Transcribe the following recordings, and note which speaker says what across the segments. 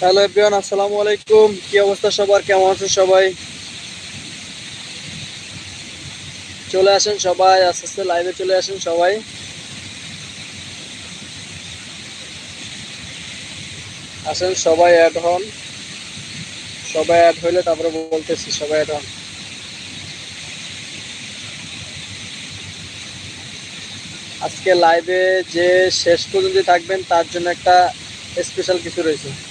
Speaker 1: Hello everyone, আসসালামু আলাইকুম। কি অবস্থা সবার? কেমন আছেন সবাই? চলে আসেন সবাই, আস্তে আস্তে লাইভে চলে আসেন সবাই। আসেন সবাই অ্যাড হন। সবাই অ্যাড হইলে তারপরে বলতেছি, সবাই অ্যাড হন। আজকে লাইভে যে শেষ পর্যন্ত থাকবেন, তার জন্য একটা স্পেশাল কিছু রয়েছে।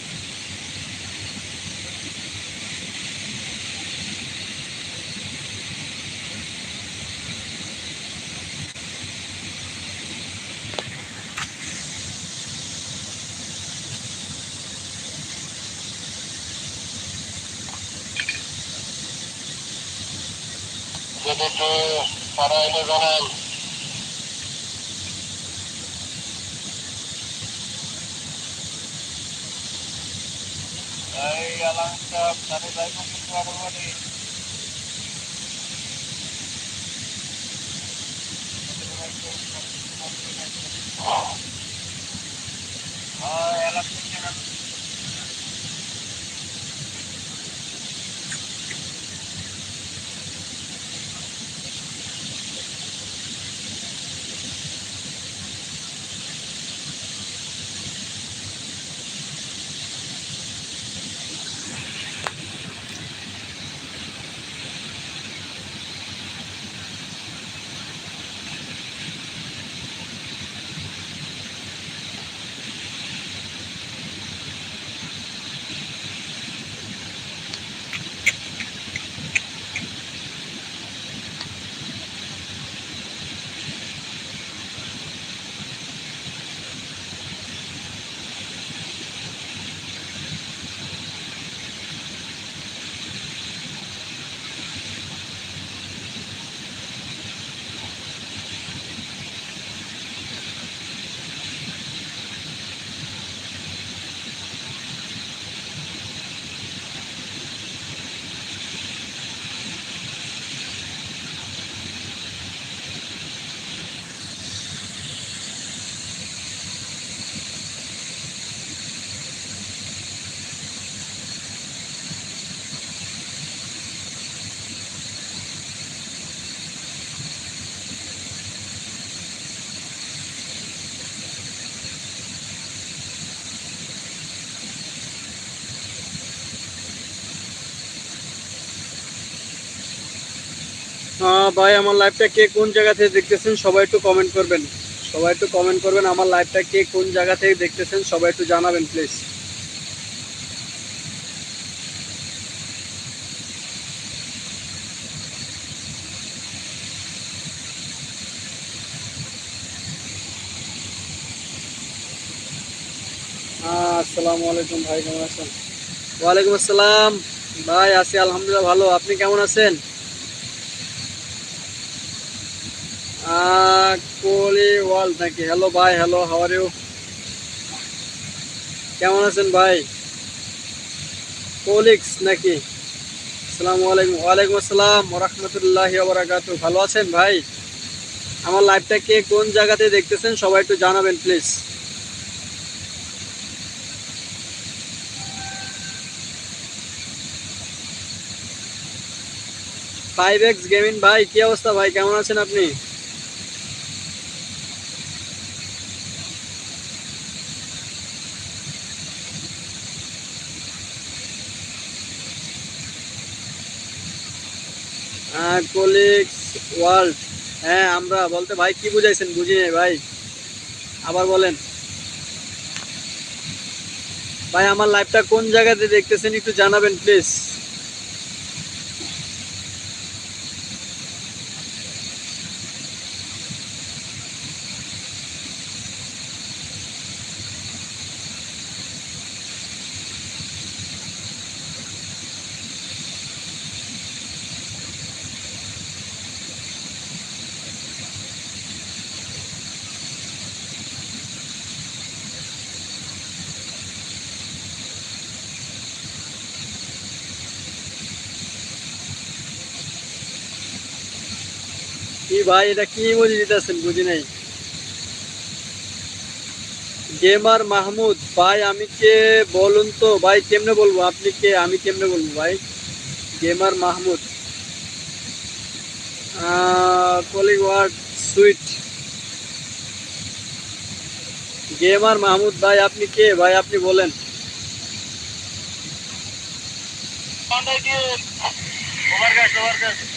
Speaker 2: GDP para inugahan. Ay, alang ka, nanilay mo sa karuan eh. Ay, alang
Speaker 1: ka. ভাই, আমার লাইভটা কে কোন জায়গা থেকে দেখতেছেন সবাই একটু কমেন্ট করবেন। সবাই একটু কমেন্ট করবেন আমার লাইভটা কে কোন জায়গা থেকে দেখতেছেন সবাই একটু জানাবেন প্লিজ আসসালামু আলাইকুম ভাই, কেমন আছেন? ওয়ালাইকুম আসসালাম। ভাই, আছি আলহামদুলিল্লাহ, ভালো। আপনি কেমন আছেন? আহ, কোহলি ওয়াল নাকি হ্যালো ভাই হ্যালো হাওয়ার ইউ কেমন আছেন ভাই? কোলিক্স নাকি? আসসালামু আলাইকুম। ওয়ালাইকুম আসসালাম ওরহমতুল্লাহ বারাকাতু ভালো আছেন ভাই? আমার লাইভটা কে কোন জায়গাতে দেখতেছেন সবাই একটু জানাবেন প্লিজ ফাইভ এক্স গেমিন ভাই কি অবস্থা ভাই? কেমন আছেন আপনি? কোলিক্স ওয়ার্ল্ড হ্যাঁ আমরা। বলতে ভাই, কি বুঝাইছেন? বুঝি নাই ভাই। আবার বলেন। ভাই, আমার লাইভটা কোন জায়গাতে দেখতেছেন একটু জানাবেন প্লিজ কি ভাই, এটা কি ইমোজি দিতেছেন, বুঝি নাই। গেমার মাহমুদ, ভাই, আমি কে বলুন তো? ভাই, কেমনে বলব? আপনি কে? আমি কেমনে বলব ভাই? Gamer Mahmud. Calling world sweet gamer Mahmud, ভাই, আপনি কে? ভাই, আপনি বলেন।
Speaker 2: ওভারকাস্ট ওভারকাস্ট রেডিয়ান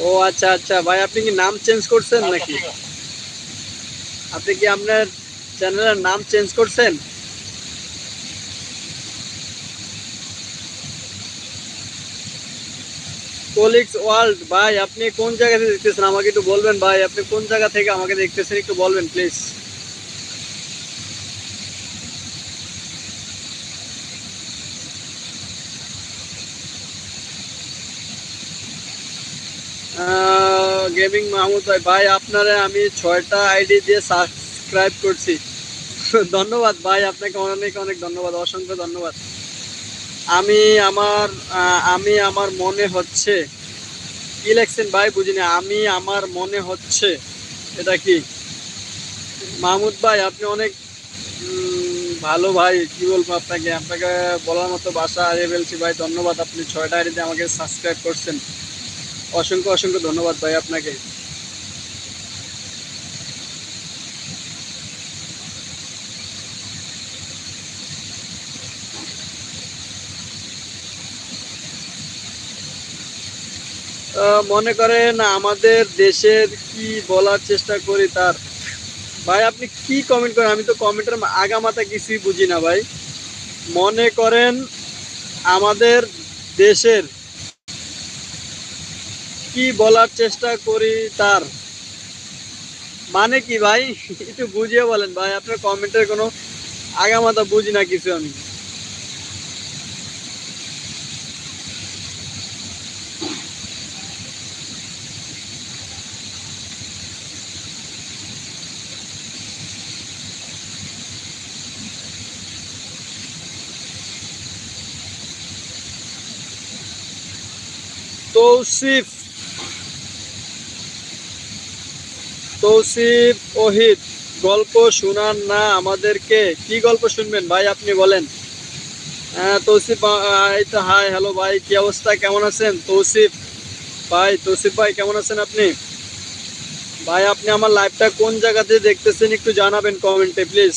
Speaker 1: ও আচ্ছা আচ্ছা। ভাই আপনি কি নাম চেঞ্জ করছেন নাকি? আপনি কি আপনার চ্যানেলের নাম চেঞ্জ করছেন? কোলিক্স ওয়ার্ল্ড ভাই আপনি কোন জায়গা থেকে দেখতেছেন? আমাকে একটু বলবেন ভাই আপনি কোন জায়গা থেকে আমাকে দেখতেছেন? একটু বলবেন প্লিজ গেমিং মাহমুদ ভাই ভাই, আপনারা আমি ছয়টা আইডি দিয়ে সাবস্ক্রাইব করছি। ধন্যবাদ ভাই, আপনাকে অনেক অনেক ধন্যবাদ, অসংখ্য ধন্যবাদ। আমি আমার আমি আমার মনে হচ্ছে, কি লেখছেন ভাই বুঝিনি, আমি আমার মনে হচ্ছে, এটা কি? মাহমুদ ভাই, আপনি অনেক ভালো ভাই, কি বলব আপনাকে? আপনাকে বলার মতো বাসা হারিয়ে ফেলছি ভাই, ধন্যবাদ, আপনি ছয়টা আইডিতে আমাকে সাবস্ক্রাইব করছেন। অসংখ্য অসংখ্য ধন্যবাদ ভাই আপনাকে। মনে করেন আমাদের দেশের কি বলার চেষ্টা করি তার? ভাই, আপনি কি কমেন্ট করেন? আমি তো কমেন্টের আগামাতা কিছুই বুঝি না ভাই। মনে করেন আমাদের দেশের কি বলার চেষ্টা করি তার? মানে কি ভাই? একটু বুঝিয়ে বলেন ভাই, আপনার কমেন্টের কোনো আগামাতা বুঝি না কিছু আমি। তৌসিফ। তৌসিফ ওহিদ, গল্প শোনান না আমাদেরকে। কি গল্প শুনবেন? ভাই, আপনি বলেন। হ্যাঁ তৌসিফ এই তো হাই হ্যালো ভাই, কি অবস্থা? কেমন আছেন? তৌসিফ, ভাই তৌসিফ ভাই, কেমন আছেন আপনি? ভাই, আপনি আমার লাইভটা কোন জায়গাতে দেখতেছেন একটু জানাবেন কমেন্টে প্লিজ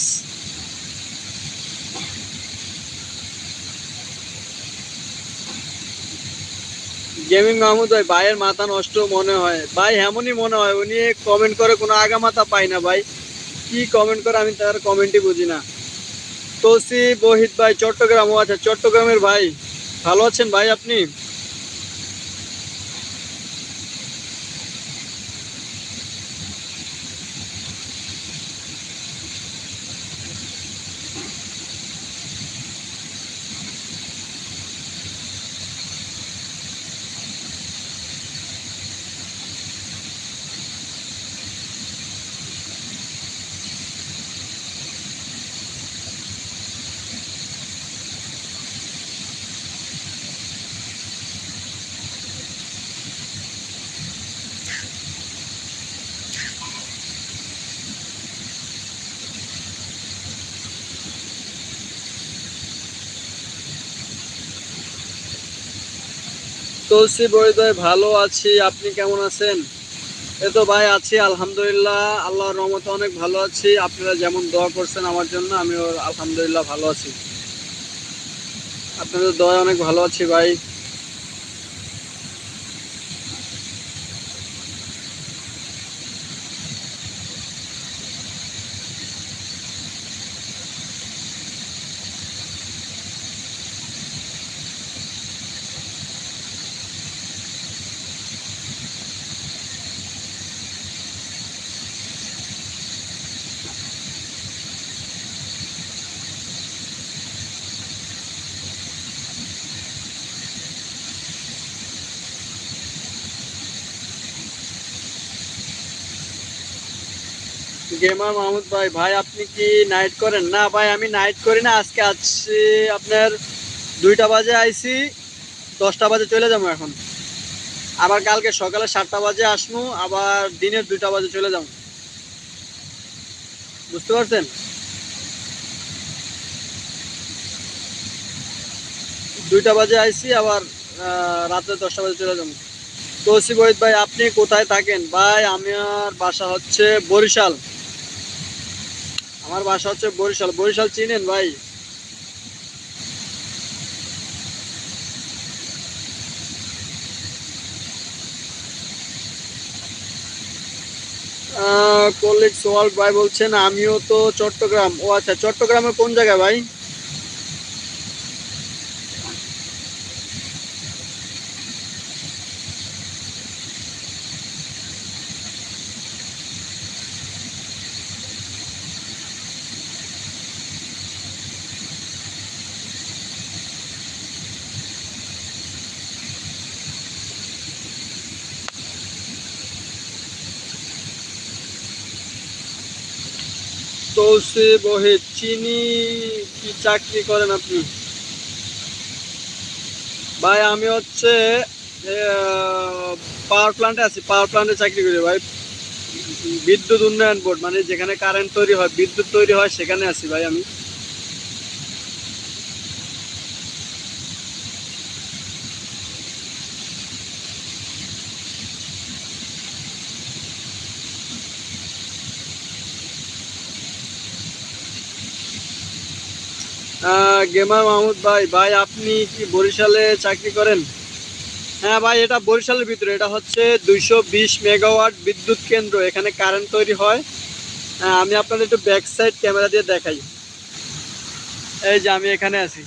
Speaker 1: গেমিং মাহমুদ ভাই, ভাইয়ের মাথা নষ্ট মনে হয়। ভাই, এমনই মনে হয়, উনি কমেন্ট করে কোনো আগা মাথা পাই না ভাই। কি কমেন্ট করে আমি তার কমেন্টই বুঝি না। তোসি, বহিত ভাই চট্টগ্রাম ও আচ্ছা চট্টগ্রামের ভাই, ভালো আছেন ভাই আপনি? তুলসী ভাই ভালো আছি। আপনি কেমন আছেন? এ তো ভাই আছি, আলহামদুলিল্লাহ। আল্লাহর রহমতে অনেক ভালো আছি। আপনারা যেমন দোয়া করছেন আমার জন্য, আমিও আলহামদুলিল্লাহ ভালো আছি। আপনাদের দোয়া অনেক ভালো আছি ভাই। গেমার মাহমুদ ভাই ভাই আপনি কি নাইট করেন? না ভাই, আমি নাইট করি না। আজকে আসছি আপনার দুইটা বাজে আইছি, দশটা বাজে চলে যাব এখন। আবার কালকে সকালে সাতটা বাজে আসব আবার দিনের দুইটা বাজে চলে যাব। বুঝতে পারছেন? দুইটা বাজে আইছি, আবার রাত্রে দশটা বাজে চলে যাব। তৌসিফ ওহিদ ভাই, আপনি কোথায় থাকেন? ভাই আমার বাসা হচ্ছে বরিশাল। আমার বাসা হচ্ছে বরিশাল। বরিশাল চিনেন ভাই? কলিগ সোয়াল ভাই বলছেন, আমিও তো চট্টগ্রাম। ও আচ্ছা চট্টগ্রামের কোন জায়গায় ভাই? তৌসিফ বহে, চিনি কি চাকরি করেন আপনি? ভাই, আমি হচ্ছে পাওয়ার প্ল্যান্টে আছি পাওয়ার প্ল্যান্টে চাকরি করি ভাই। বিদ্যুৎ উন্নয়ন বোর্ড মানে যেখানে কারেন্ট তৈরি হয়, বিদ্যুৎ তৈরি হয়, সেখানে আছি ভাই আমি। গেমার মাহমুদ ভাই ভাই আপনি কি বরিশালে চাকরি করেন? হ্যাঁ ভাই এটা বরিশালের ভিতরে এটা হচ্ছে দুইশো বিশ মেগাওয়াট বিদ্যুৎ কেন্দ্র এখানে কারেন্ট তৈরি হয়। হ্যাঁ, আমি আপনাদের একটু ব্যাক সাইড ক্যামেরা দিয়ে দেখাই। এই যে আমি এখানে আছি।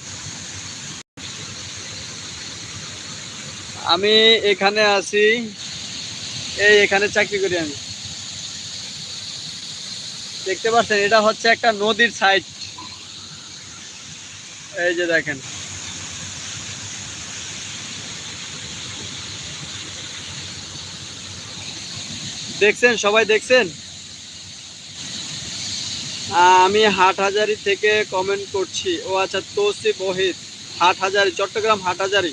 Speaker 1: আমি এখানে আছি এই এখানে চাকরি করি আমি। দেখতে পাচ্ছেন এটা হচ্ছে একটা নদীর সাইড এই যে দেখেন। দেখছেন? সবাই দেখছেন? আমি হাটহাজারি থেকে কমেন্ট করছি। ও আচ্ছা তৌসিফ হাট হাজারি চট্টগ্রাম হাটহাজারি।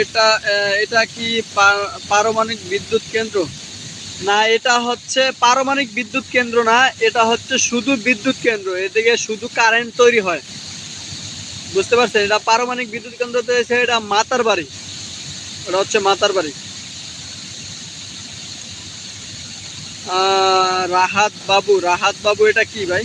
Speaker 1: এটা এটা কি পারমাণবিক বিদ্যুৎ কেন্দ্র? না, এটা হচ্ছে পারমাণবিক বিদ্যুৎ কেন্দ্র না, এটা হচ্ছে শুধু বিদ্যুৎ কেন্দ্র। এদিকে শুধু কারেন্ট তৈরি হয়। বুঝতে পারছেন? এটা পারমাণবিক বিদ্যুৎ কেন্দ্র তো এটা মাতার বাড়ি। এটা হচ্ছে মাতার বাড়ি। রাহাত বাবু রাহাত বাবু এটা কি ভাই?